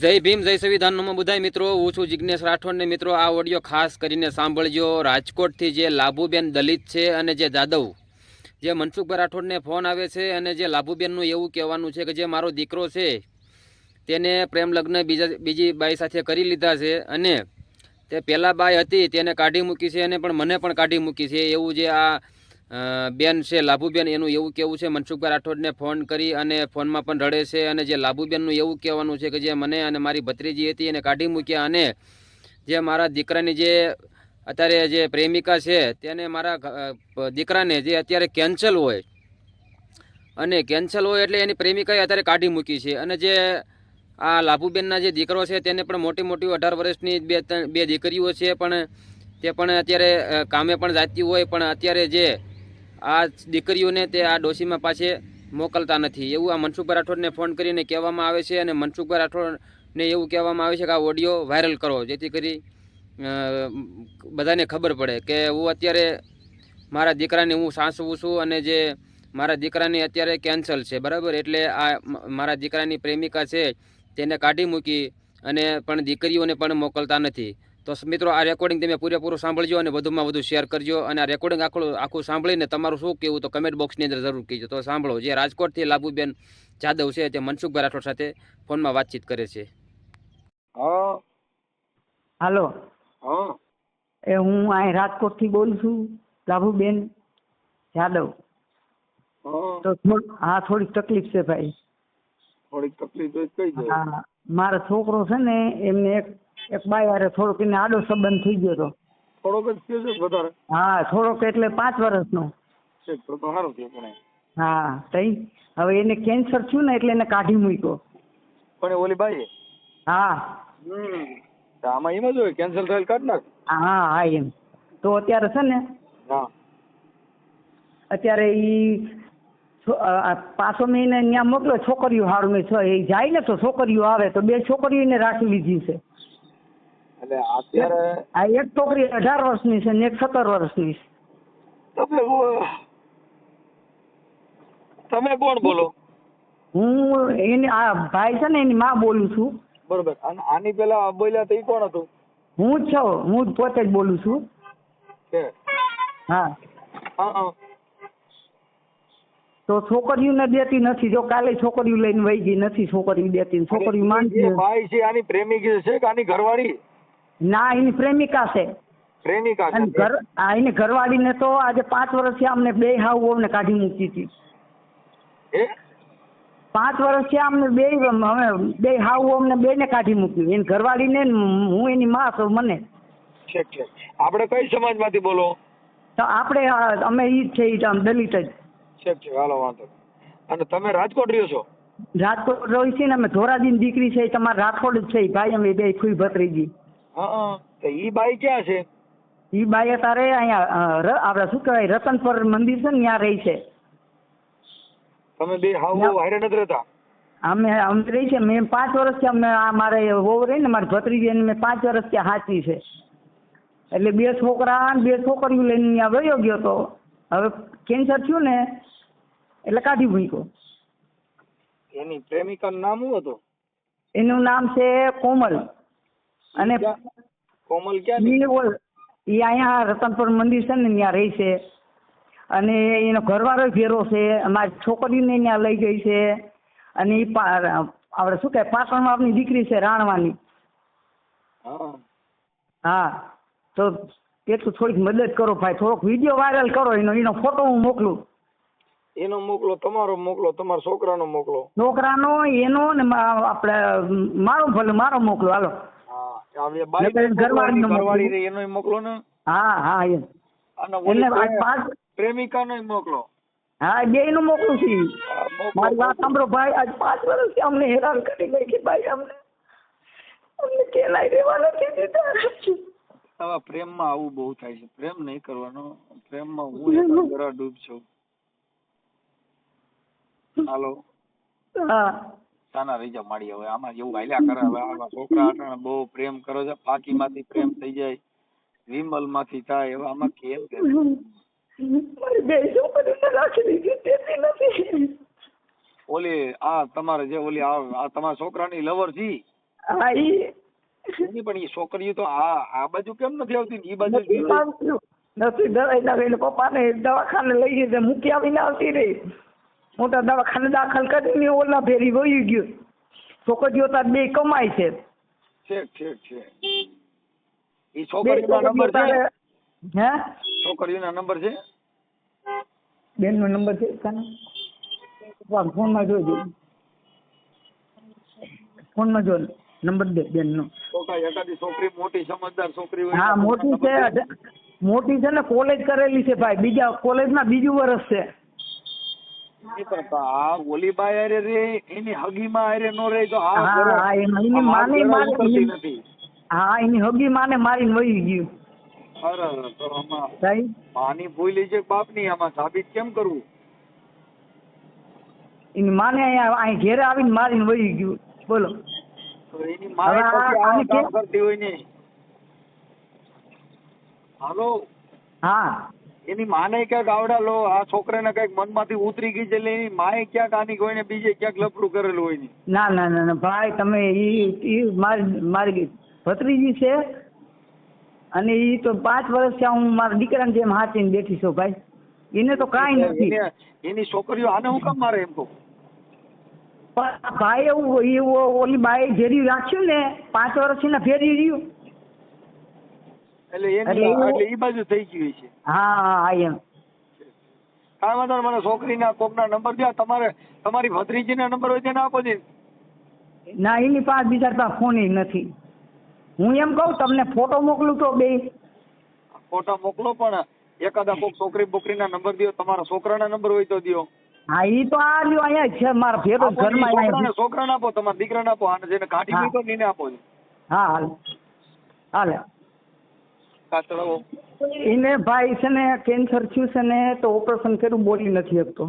જય ભીમ, જય સંવિધાનનો બધાય મિત્રો. હું છું જિજ્ઞેશ રાઠોડને મિત્રો, આ ઓડિયો ખાસ કરીને સાંભળજો. રાજકોટથી જે લાભુબેન દલિત છે અને જે જાદવ, જે મનસુખભાઈ રાઠોડને ફોન આવે છે અને જે લાભુબેનનું એવું કહેવાનું છે કે જે મારો દીકરો છે, તેને પ્રેમ લગ્ન બીજા, બીજી બાઈ સાથે કરી લીધા છે અને તે પહેલાં બાઈ હતી, તેને કાઢી મૂકી છે અને પણ મને પણ કાઢી મૂકી છે. એવું જે આ બેન છે, લાભુબેન, એનું એવું કેવું છે, મનસુખભાઈ રાઠોડને ફોન કરી અને ફોનમાં પણ રડે છે અને જે લાભુબેનનું એવું કહેવાનું છે કે જે મને અને મારી ભત્રીજી હતી એને કાઢી મૂક્યા અને જે મારા દીકરાની જે અત્યારે જે પ્રેમિકા છે, તેને મારા દીકરાને જે અત્યારે કેન્સલ હોય અને કેન્સલ હોય એટલે એની પ્રેમિકાએ અત્યારે કાઢી મૂકી છે અને જે આ લાભુબેનના જે દીકરો છે તેને પણ મોટી મોટી અઢાર વર્ષની બે બે દીકરીઓ છે પણ તે પણ અત્યારે કામે પણ જાતી હોય પણ અત્યારે જે આ દીકરીઓને તે આ ડોશીમાં પાસે મોકલતા નથી. એવું આ મનસુખભાઈ રાઠોડને ફોન કરીને કહેવામાં આવે છે અને મનસુખભાઈ રાઠોડને એવું કહેવામાં આવે છે કે આ ઓડિયો વાયરલ કરો, જેથી કરી બધાને ખબર પડે કે હું અત્યારે મારા દીકરાને હું સાસવું છું અને જે મારા દીકરાની અત્યારે કેન્સલ છે, બરાબર? એટલે આ મારા દીકરાની પ્રેમિકા છે, તેને કાઢી મૂકી અને પણ દીકરીઓને પણ મોકલતા નથી. તો મિત્રો આ રેકોર્ડિંગ તમે પૂરેપૂરું સાંભળજો અને વધુમાં વધુ શેર કરજો. અને આ રેકોર્ડિંગ આખું આખું સાંભળીને તમારું શું કહેવું તો કમેન્ટ બોક્સની અંદર જરૂર કહેજો. તો સાંભળો જે રાજકોટથી લાભુબેન જાદવ છે તે મનસુખભાઈ રાઠોડ સાથે ફોનમાં વાતચીત કરે છે. હા. હાલો. એ હું અહીં રાજકોટથી બોલું છું લાભુબેન જાદવ. હા. તો થોડ હા થોડીક તકલીફ છે ભાઈ. થોડીક તકલીફ હોય તો કઈ જાય. હા મારો છોકરો છે ને એમને એક એક બાઈ હારે થોડોક એને આડો સંબંધ થઈ ગયો હતો. થોડોક જ થયો છે વધારે? હા થોડોક એટલે પાંચ વર્ષનો. છે તો તો સારું થયું પણ હા તઈ? હવે એને કેન્સર થયું ને એટલે એને કાઢી મૂક્યો. પણ ઓલી બાઈ હા. હમ આમાં એમ જ હોય કેન્સલ થયેલ કાઢ નાખ. હા હા એમ. તો અત્યારે છે ને હા. અત્યારે ઈ છો- મેં એને પાછો મહિને ત્યાં મોકલો છોકરીઓ હારું મેં છ એ જાય ને તો છોકરીઓ આવે તો બે છોકરીઓને રાખી લીધી છે. એટલે અત્યારે આ એક છોકરી અઢાર વર્ષની છે ને એક સત્તર વર્ષની છે. તમે તમે કોણ બોલો? હું એની આ ભાઈ છે ને એની માં બોલું છું. બરોબર. અને આની પેલા બોલ્યા તો એ કોણ હતું? હું જ છું. હું જ પોતે જ બોલું છું. કે? હા. હા તો છોકરીઓને દેતી નથી. જો કાલે છોકરીઓ લઈને વહી ગઈ નથી છોકરીઓ દેતી છોકરીઓ જે માનતી ભાઈ છે આની પ્રેમી છે કે આની ઘરવાળી? ના એની પ્રેમિકા છે. પ્રેમિકા અને ઘર આ એની ઘરવાળીને તો આજે પાંચ વર્ષથી અમને બે હાવ અમને કાઢી મૂકી હતી. એ પાંચ વર્ષથી અમને બે અમે બે હાવ અમને બેને કાઢી મૂકી એની ઘરવાળીને ને હું એની માં છું મને. છે આપણે કઈ સમાજમાંથી બોલો? તો આપણે અમે ઈ જ છે ઈ આમ દલિત જ. ઠીક છે હાલો વાંધો અને તમે રાજકોટ રહ્યો છો? રાજકોટ રહી છે ને અમે ધોરાજીની દીકરી છે તમારે તમારા રાઠોડ જ છે ભાઈ અમે બે ફૂઈ ભત્રીજી. હા તો ઈ બાઈ ક્યાં છે? ઈ બાઈ અત્યારે અહીંયા આપણે શું કહેવાય રતનપર મંદિર છે ને ત્યાં રહી છે. તમે બે હાવ હારે નથી રહેતા. અમે અમે રહી છે મેં પાંચ વર્ષથી અમે આ મારે વહુ રહી ને મારી ભત્રીજી એને મેં પાંચ વર્ષથી હાચી છે. એટલે બે છોકરા ને બે છોકરીઓ લઈને ત્યાં વયો ગયો તો હવે કેન્સર થયું ને એટલે કાઢી મૂક્યો. એની પ્રેમિકાનું નામ શું હતું? એનું નામ છે કોમલ. અને કોમલ ક્યાં એ અહીંયા રતનપુર મંદિર છે ને ત્યાં રહી છે. અને એનો ઘરવાળો ફેરો છે અમારી છોકરીને ત્યાં લઈ ગઈ છે. અને એ આપણે શું કહેવાય પાટણમાં આપની દીકરી છે રાણવાની. હા. હા. તો એટલું થોડીક મદદ કરો ભાઈ થોડોક વીડિયો વાયરલ કરો એનો એનો ફોટો હું મોકલું. એનો મોકલો તમારો મોકલો તમારા છોકરાનો મોકલો. છોકરાનો એનો ને આપણે મારો ભલે મારો મોકલો હાલો. ઘરવાળી એનોય મોકલો ને? હા હા એમ. અને પાંચ પ્રેમિકાનોય મોકલો. હા બે નું મોકલું છે. મારી વાત સાંભળો ભાઈ આજ પાંચ વર્ષથી અમને હેરાન કરી નાખી ભાઈ અમને. અમને કેલાય રહેવા નથી દીધા આવા પ્રેમમાં આવું બહુ થાય છે. પ્રેમ નહીં કરવાનો. પ્રેમમાં હું એક ડૂબ છું. હાલો. હા. તાના રહી જા માડી હવે આમાં જેવું હાલ્યા કરે હવે આવા છોકરા અટાણે બહુ પ્રેમ કરો છે ફાકીમાંથી પ્રેમ થઈ જાય વિમલમાંથી થાય હવે આમાં કેમ કે? ઓલી આ તમારે જે ઓલી આ તમારા છોકરાની લવર છી હા એની પણ એ છોકરીઓ તો આ આ બાજુ કેમ નથી આવતી એ બાજુ નથી ગઈ? ડરાઈ એટલે પપ્પાને દવાખાને લઈ જઈને મૂકી આવીને આવતી રહી. મોટા દવાખાને દાખલ કરીને ઓલા ફેરી વહી ગયો. છોકરીઓ તાર બે કમાય છે. ઠીક ઠીક એ છોકરીનો નંબર છે? હે? છોકરીઓના નંબર છે? બેનનો નંબર છે કાનો ફોનમાં જોજો. ફોનમાં જો નંબર દે બેનનો. છોકરી મોટી સમજદાર છોકરી હોય હા મોટી છે. મોટી છે ને કોલેજ કરેલી છે ભાઈ. બીજા કોલેજમાં બીજું વર્ષ છે. ઈ પણ આ ઓલી બાઈ રે એની હગીમાં હારે નો રહે તો આ હા, ઘરે- હા, એમાં એની માને ઘરે મારે- ઉતરતી એની- નથી. હા એની હગી માને મારીને વહી ગયું. અરે અરે, તો આમાં માની ભૂલી છે બાપની આમાં સાબિત કેમ કરવું એની માને અહીંયા અહીં ઘેરે આવીને મારીને વહી ગયું. બોલો. એની કેમ- કરતી હોય ને? હાલો? હા. એની માને ક્યાંક આવડા લો આ છોકરાને કંઈક મનમાંથી ઉતરી ગઈ છે એટલે એની માએ ક્યાંક આની કોઈને બીજે ક્યાંક લફડું કરેલું હોય ને ના ના ના ભાઈ તમે ઈ મારી મારી ભત્રીજી છે અને ઈ તો પાંચ વર્ષ ત્યાં હું મારા દીકરાને જેમ હાચીને બેઠી છું ભાઈ. એને તો કાંઈ નથી. એને- છોકરીઓ આને હું કામ મારે એમ કહું? પણ ભાઈ એવું ઓલી બાઈ જેરી રાખ્યું ને પાંચ વર્ષથી ફેરી રહ્યું. એટલે એટલે એની એટલે ઈ બાજુ થઈ ગયું છે. હા હા હા એમ. કાંઈ વાંધો મને છોકરીના કોકના નંબર દે તમારે તમારી ભત્રીજીના નંબર હોય તેને આપો ને ના એની પાસે બીજા પાસે ફોન નથી. હું એમ કહું તમને ફોટો મોકલું તો બે. ફોટા મોકલો પણ એકાદા કોક છોકરી બોકરીના નંબર દ્યો તમારા છોકરાના નંબર હોય તો દો હા ઈ તો આ રહ્યો અહીંયા છે મારા ઈ ઘરમાં છોકરાને આપો તમારા દીકરાને આપો અને જેને કાઢી. મૂક્યો ને એને આપો હા હાલ. હાલે. એને ભાઈ છે ને કેન્સર થયું છે ને તો ઓપરેશન કર્યું બોલી નથી શકતો.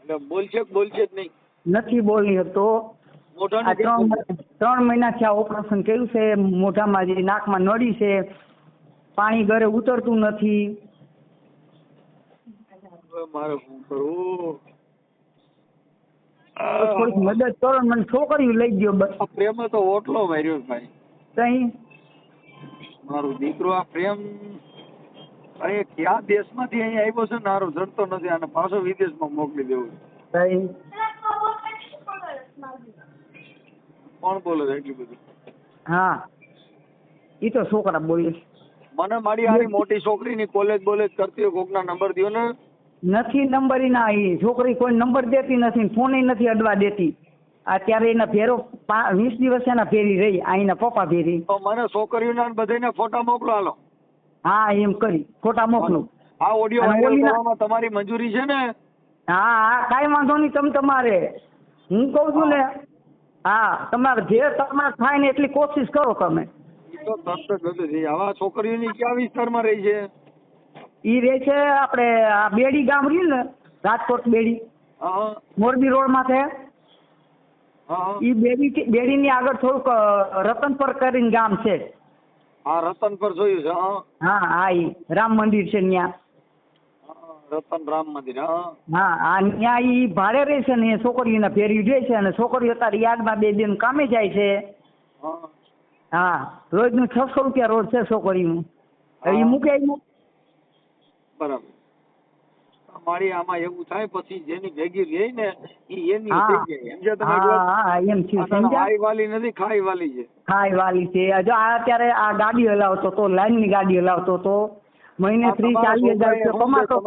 એટલે બોલશે બોલશે જ નહીં? નથી બોલી શકતો. ત્રણ મહિના આ ઓપરેશન કર્યું છે મોઢામાં જે નાકમાં નળી છે પાણી ઘરે ઉતરતું નથી. મદદ કરો મને છોકરીઓ લઈ ગયો બસ. પ્રેમ તો ઓટલો માર્યો ભાઈ. તઈ? મારો દીકરો આ પ્રેમ અરે કયા દેશમાંથી અહીંયા આવ્યો છે ને હારો જડતો નથી અને પાછો વિદેશમાં મોકલી દેવું કોણ બોલે છે એટલું બધું? હા. ઈ તો છોકરા બોલે મને મારી હારી મોટી છોકરીની કોલેજ બોલેજ કરતી હોય કોકના નંબર દ્યો ને. નથી નંબર ના ઈ છોકરી કોઈ નંબર દેતી નથી ફોન ફોને નથી અડવા દેતી. અત્યારે એના ફેરો વીસ દિવસ એના ફેરી રહી અહીંના પપ્પા ફેરી તો મને છોકરીઓના બધાને ફોટા મોકલો હાલો. હા એમ કરી ફોટા મોકલું. આ ઓડિયો વાયરલ કરવામાં તમારી મંજૂરી છે ને? હા હા કાંઈ વાંધો નહીં તમે તમારે. હું કહું છું ને હા તમારે જે તમારે થાય ને એટલી કોશિશ કરો તમે. તો છે. આવા છોકરીઓની કયા વિસ્તારમાં રહી છે? ઈ રહે છે આપણે આ બેડી ગામ રહ્યું ને રાજકોટ બેડી. મોરબી રોડમાં હા ઈ બેડી બેડીની આગળ થોડુંક રતનપર કરીને ગામ છે. હા રતનપર જોયું છે હા. હા ઈ રામ મંદિર છે ત્યાં હા, રતન રામ મંદિર હા. હા આ ત્યાં ઈ ભાડે રહે છે ને છોકરીઓના ફેરી રહે છે અને છોકરીઓ અત્યારે યાદમાં બે બેન કામે જાય છે. હા. રોજનું છસો રૂપિયા રોજ છે છોકરીનું. એ ઈ મૂકે. બરાબર. મારી આમાં એવું થાય પછી જેની ભેગી લે ને ઈ એની થઈ જાય. તમે એમ છે વાલી નથી ખાઈ વાલી છે. ખાઈ વાલી છે. જો આ અત્યારે આ ગાડી હલાવતો તો લાઈનની ગાડી હલાવતો તો મહિને ત્રીસ ચાલીસ હજાર કમાતો.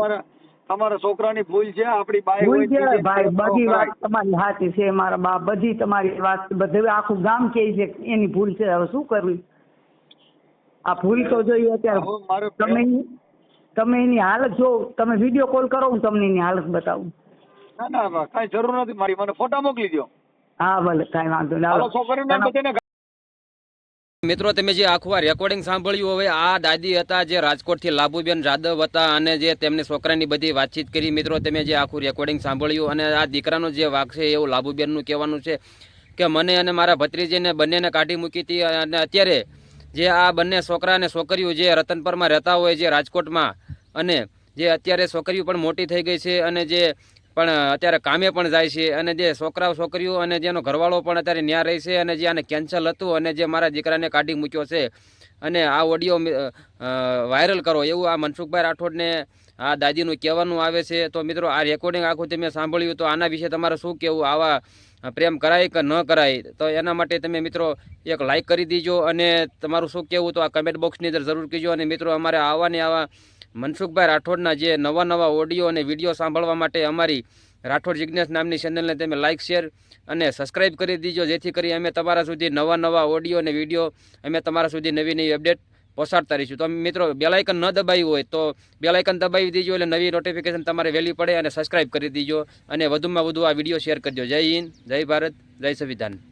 તમારા છોકરાની ભૂલ છે આપણી બાઈ ભૂલ છે ભાઈ બધી વાત તમારી સાચી છે મારા બા બધી તમારી વાત બધું આખું ગામ કહે છે એની ભૂલ છે હવે શું કરવી? આ ભૂલ તો જોઈએ અત્યારે. તમે તમે એની હાલત જો તમે વીડિયો કોલ કરો હું તમને એની હાલત બતાવું. ના ના કાંઈ જરૂર નથી મારી. મને ફોટા મોકલી દો હા ભલે કાંઈ વાંધો નહીં. બધાને મિત્રો તમે જે આખું આ રેકોર્ડિંગ સાંભળ્યું હવે આ દાદી હતા જે રાજકોટથી લાભુબેન જાદવ હતા અને જે તેમને છોકરાની બધી વાતચીત કરી. મિત્રો તમે જે આખું રેકોર્ડિંગ સાંભળ્યું અને આ દીકરાનો જે વાક છે એવું લાભુબેનનું કહેવાનું છે કે મને અને મારા ભત્રીજીને બંનેને કાઢી મૂકી હતી અને અત્યારે જે આ બંને છોકરા અને છોકરીઓ જે રતનપરમાં રહેતા હોય છે રાજકોટમાં, અને જે અત્યારે છોકરીઓ પણ મોટી થઈ ગઈ છે અને જે પણ અત્યારે કામે પણ જાય છે અને જે છોકરાઓ, છોકરીઓ અને જેનો ઘરવાળો પણ અત્યારે ન્યા રહે છે અને જે આને કેન્સલ હતું અને જે મારા દીકરાને કાઢી મૂક્યો છે અને આ ઓડિયો વાયરલ કરો. એવું આ મનસુખભાઈ રાઠોડને આ દાદીનું કહેવાનું આવે છે. તો મિત્રો, આ રેકોર્ડિંગ આખું તમે સાંભળ્યું તો આના વિશે તમારે શું કહેવું? આવા પ્રેમ કરાય કે ન કરાય? તો એના માટે તમે મિત્રો એક લાઇક કરી દીજો અને તમારું શું કહેવું તો આ કમેન્ટ બોક્સની અંદર જરૂર કહેજો. અને મિત્રો, અમારે આવા ને આવા મનસુખભાઈ રાઠોડના જે નવા નવા ઓડિયો અને વીડિયો સાંભળવા માટે અમારી રાઠોડ જિજ્ઞેશ નામની ચેનલને તમે લાઇક શેર અને સબસ્ક્રાઇબ કરી દીજો, જેથી કરી અમે તમારા સુધી નવા નવા ઓડિયો અને વીડિયો અમે તમારા સુધી નવી નવી અપડેટ પહોંચાડતા રહીશું. તો મિત્રો બેલાઇકન ન દબાવ્યું હોય તો બેલાઇકન દબાવી દીજો એટલે નવી નોટિફિકેશન તમારે વહેલી પડે અને સબસ્ક્રાઇબ કરી દીજો અને વધુમાં વધુ આ વીડિયો શેર કરજો. જય હિન્દ, જય ભારત, જય સંવિધાન.